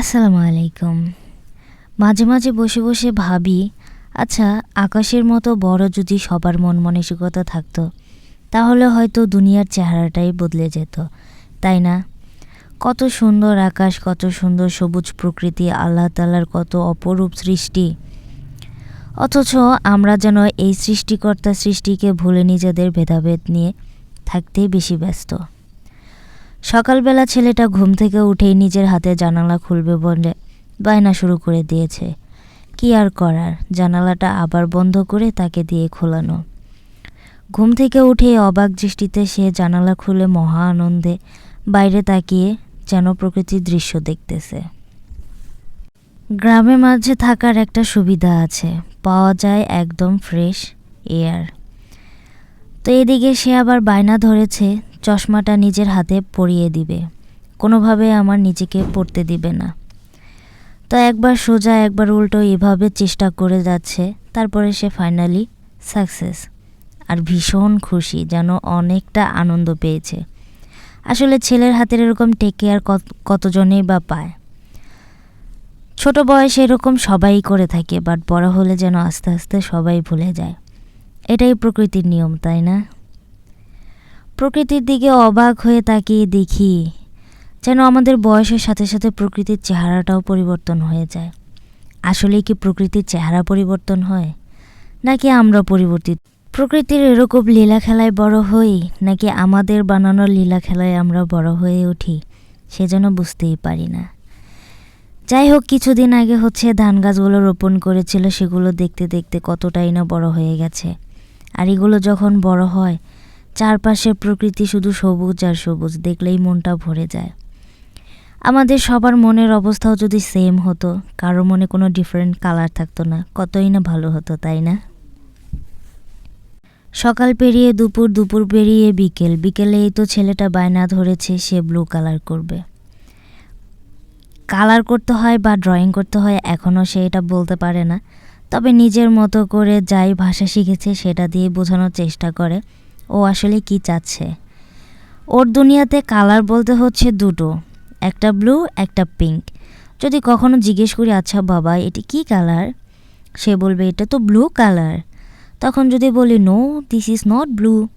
আসসালামু আলাইকুম। মাঝে মাঝে বসে বসে ভাবি আচ্ছা আকাশের মতো বড় যদি সবার মন মানসিকতা থাকতো, তাহলে হয়তো দুনিয়ার চেহারাটাই বদলে যেত, তাই না? কত সুন্দর আকাশ, কত সুন্দর সবুজ প্রকৃতি, আল্লাহ তালার কত অপরূপ সৃষ্টি। অথচ আমরা যেন এই সৃষ্টিকর্তা সৃষ্টিকে ভুলে নিজেদের ভেদাভেদ নিয়ে থাকতেই বেশি ব্যস্ত। সকালবেলা ছেলেটা ঘুম থেকে উঠেই নিজের হাতে জানালা খুলবে বলে বায়না শুরু করে দিয়েছে। কি আর করার? জানালাটা আবার বন্ধ করে তাকে দিয়ে খোলানো। ঘুম থেকে উঠে অবাক দৃষ্টিতে সে জানালা খুলে মহা আনন্দে বাইরে তাকিয়ে যেন প্রকৃতির দৃশ্য দেখতেছে। গ্রামের মাঝে থাকার একটা সুবিধা আছে। পাওয়া যায় একদম ফ্রেশ এয়ার। তো এদিকে সে আবার বায়না ধরেছে চশমাটা নিজের হাতে পরিয়ে দিবে। কোনোভাবে আমার নিজেকে পড়তে দিবে না। তো একবার সোজা, একবার উল্টো এভাবে চেষ্টা করে যাচ্ছে, তারপরে সে ফাইনালি সাকসেস আর ভীষণ খুশি যেন অনেকটা আনন্দ পেয়েছে। আসলে ছেলের হাতের এরকম টেক কেয়ার কতজনেই বা পায়। ছোট বয়সে এরকম সবাই করে থাকে বাট বড় হলে যেন আস্তে আস্তে সবাই ভুলে যায়। এটাই প্রকৃতির নিয়ম, তাই না? প্রকৃতির দিকে অবাক হয়ে তাকিয়ে দেখি যেন আমাদের বয়সের সাথে সাথে প্রকৃতির চেহারাটাও পরিবর্তন হয়ে যায়। আসলে কি প্রকৃতির চেহারা পরিবর্তন হয়, নাকি আমরা পরিবর্তিত? প্রকৃতির এরকম লীলা খেলায় বড় হই, নাকি আমাদের বানানো লীলা খেলায় আমরা বড় হয়ে উঠি, সে যেন বুঝতেই পারি না। যাই হোক, কিছুদিন আগে হচ্ছে ধান গাছগুলো রোপণ করেছিল, সেগুলো দেখতে দেখতে কতটাই না বড় হয়ে গেছে। আর এগুলো যখন বড় হয় চারপাশের প্রকৃতি শুধু সবুজ আর সবুজ, দেখলেই মনটা ভরে যায়। আমাদের সবার মনের অবস্থাও যদি সেম হতো, কারও মনে কোনো ডিফারেন্ট কালার থাকতো না, কতই না ভালো হতো, তাই না? সকাল পেরিয়ে দুপুর দুপুর পেরিয়ে বিকেল। বিকেলে এই তো ছেলেটা বায়না ধরেছে, সে ব্লু কালার করবে। কালার করতে হয় বা ড্রয়িং করতে হয়, এখনও সে এটা বলতে পারে না। তবে নিজের মতো করে যাই ভাষা শিখেছে, সেটা দিয়ে বোঝানোর চেষ্টা করে। ও আসলে কি চাচ্ছে? ওর দুনিয়াতে কালার বলতে হচ্ছে দুটো, একটা ব্লু, একটা পিঙ্ক। যদি কখনো জিজ্ঞেস করি আচ্ছা বাবা, এটি কি কালার? সে বলবে, এটা তো ব্লু কালার। তখন যদি বলি, no, this is not blue.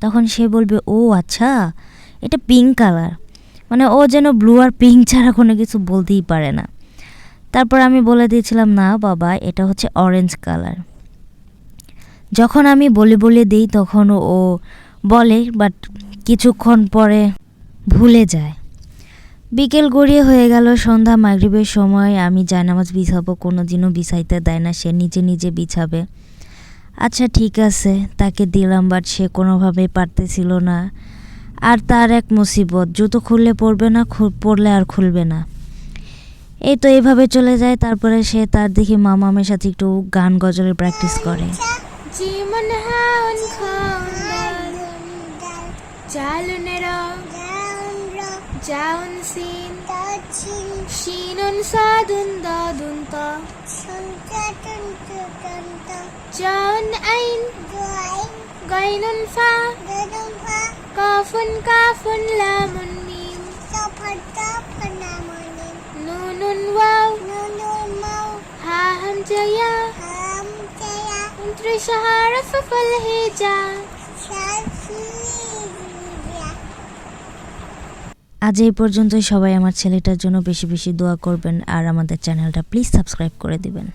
তখন সে বলবে, ও আচ্ছা এটা পিঙ্ক কালার। মানে ও যেন ব্লু আর পিঙ্ক ছাড়া কোনো কিছু বলতেই পারে না। তারপর আমি বলে দিয়েছিলাম, না বাবা, এটা হচ্ছে অরেঞ্জ কালার। যখন আমি বলে বলে দিই, তখন ও বলে, বাট কিছুক্ষণ পরে ভুলে যায়। বিকেল গড়িয়ে হয়ে গেল সন্ধ্যা মাগরিবের সময়। আমি জায়নামাজ বিছাবো কোনো দিনও বিছাইতে দেয় না, সে নিজে নিজে বিছাবে। আচ্ছা ঠিক আছে, তাকে দিলাম, বাট সে কোনোভাবে পারতেছিল না। আর তার এক মুসিবত, জুতো খুললে পড়বে না পড়লে আর খুলবে না। এই তো এইভাবে চলে যায়। তারপরে সে তার দেখি মামামের সাথে একটু গান গজলের প্র্যাকটিস করে। જીવન હાવન ખાવન ચાલુન રો જાઉન સીન શીનુન સાધુન દાદુન તો જાઉન આઈન ગઈનુન ફા કાફુન કાફુન લામુન મીમ નૂનુન વાવ હા હમ જયા আজ এই পর্যন্তই সবাই আমার ছেলেটার জন্য বেশি বেশি দোয়া করবেন আর আমাদের চ্যানেলটা প্লিজ সাবস্ক্রাইব করে দিবেন।